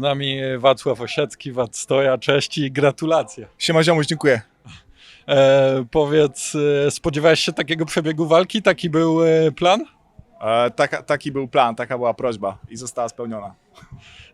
nami Wacław Osiecki, Wacstoja, cześć i gratulacje. Siema ziomuś, dziękuję. E, powiedz, e, spodziewałeś się takiego przebiegu walki? Taki był e, plan? E, taka, taki był plan, taka była prośba i została spełniona.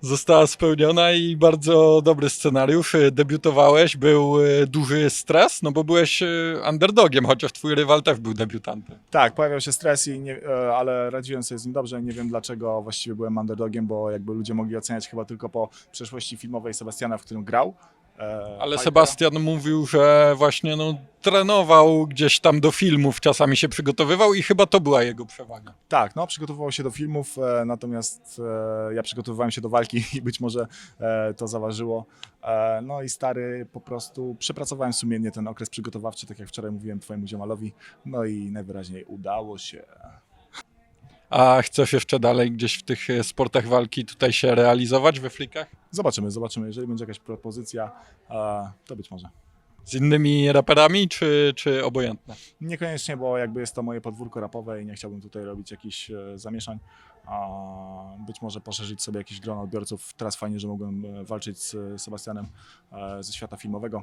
Została spełniona i bardzo dobry scenariusz. E, Debiutowałeś, był e, duży stres, no bo byłeś e, underdogiem, chociaż twój rywal też był debiutantem. Tak, pojawiał się stres, i nie, e, ale radziłem sobie z nim dobrze. Nie wiem dlaczego właściwie byłem underdogiem, bo jakby ludzie mogli oceniać chyba tylko po przeszłości filmowej Sebastiana, w którym grał. E, Ale. Sebastian mówił, że właśnie no, trenował gdzieś tam do filmów, czasami się przygotowywał i chyba to była jego przewaga. Tak, no przygotowywał się do filmów, e, natomiast e, ja przygotowywałem się do walki i być może e, to zaważyło. E, no i stary, po prostu przepracowałem sumiennie ten okres przygotowawczy, tak jak wczoraj mówiłem twojemu ziomalowi. No i najwyraźniej udało się. A chcesz jeszcze dalej gdzieś w tych e, sportach walki tutaj się realizować we flikach? Zobaczymy, zobaczymy. Jeżeli będzie jakaś propozycja, to być może. Z innymi raperami, czy, czy obojętne? Niekoniecznie, bo jakby jest to moje podwórko rapowe i nie chciałbym tutaj robić jakichś e, zamieszań. Być może poszerzyć sobie jakieś grono odbiorców. Teraz fajnie, że mogłem e, walczyć z Sebastianem ze świata filmowego.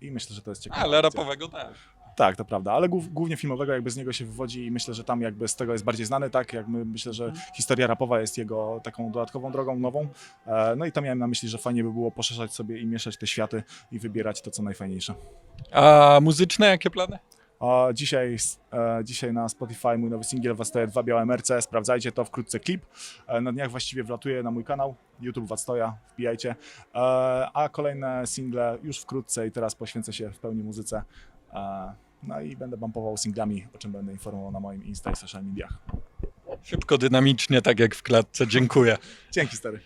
I myślę, że to jest ciekawe. Ale rapowego też. Tak, to prawda, ale głów, głównie filmowego jakby z niego się wywodzi i myślę, że tam jakby z tego jest bardziej znany, tak? Jakby myślę, że historia rapowa jest jego taką dodatkową drogą, nową. E, no i tam miałem na myśli, że fajnie by było poszerzać sobie i mieszać te światy i wybierać to, co najfajniejsze. A muzyczne jakie plany? A dzisiaj, e, dzisiaj na Spotify mój nowy singiel Wastoja 2 Białe Merce, sprawdzajcie to, wkrótce klip. E, na dniach właściwie wlatuje na mój kanał YouTube Wastoja, wbijajcie. E, a kolejne single już wkrótce i teraz poświęcę się w pełni muzyce. No i będę bumpował singlami, o czym będę informował na moim Insta i social mediach. Szybko, dynamicznie, tak jak w klatce. Dziękuję. Dzięki stary.